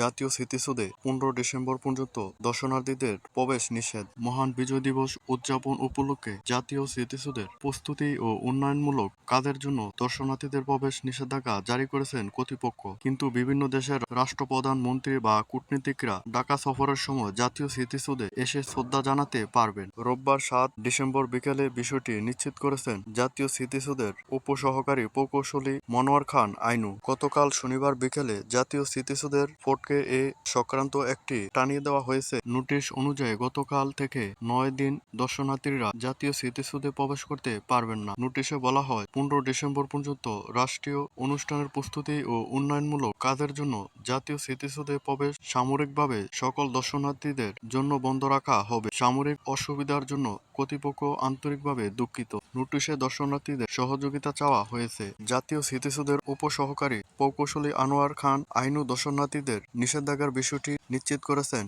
জাতীয় স্মৃতিসৌধে পনেরো ডিসেম্বর পর্যন্ত দর্শনার্থীদের প্রবেশ নিষেধ। মহান বিজয় দিবস উদযাপন উপলক্ষে জাতীয় স্মৃতিসৌধের প্রস্তুতি ও উন্নয়নমূলক কাজের জন্য দর্শনার্থীদের প্রবেশ নিষেধাজ্ঞা জারি করেছেন কর্তৃপক্ষ। কিন্তু বিভিন্ন দেশের রাষ্ট্রপ্রধান মন্ত্রী বা কূটনীতিকরা ঢাকা সফরের সময় জাতীয় স্মৃতিসৌধে এসে শ্রদ্ধা জানাতে পারবেন। রোববার সাত ডিসেম্বর বিকেলে বিষয়টি নিশ্চিত করেছেন জাতীয় স্মৃতিসৌধের উপসহকারী প্রকৌশলী মনোয়ার খান আইনু। গতকাল শনিবার বিকেলে জাতীয় স্মৃতিসৌধের ফটকে এ সংক্রান্ত একটি টানিয়ে দেওয়া হয়েছে। নোটিশ অনুযায়ী গতকাল থেকে নয় দিন দর্শনার্থীরা জাতীয় স্মৃতিসৌধে প্রবেশ করতে পারবেন না। নোটিশে বলা হয়, পনেরো ডিসেম্বর পর্যন্ত রাষ্ট্রীয় অনুষ্ঠানের প্রস্তুতি ও উন্নয়নমূলক কাজের জন্য জাতীয় স্মৃতিসৌধে প্রবেশ সামরিকভাবে সকল দর্শনার্থীদের জন্য বন্ধ রাখা হবে। সামরিক অসুবিধার জন্য কর্তৃপক্ষ আন্তরিকভাবে দুঃখিত। নোটিশে দর্শনার্থীদের সহযোগিতা চাওয়া হয়েছে। জাতীয় স্মৃতিসৌধের উপসহকারী প্রকৌশলী আনোয়ার খান আইনু দর্শনার্থীদের নিষেধাজ্ঞার বিষয়টি নিশ্চিত করেছেন।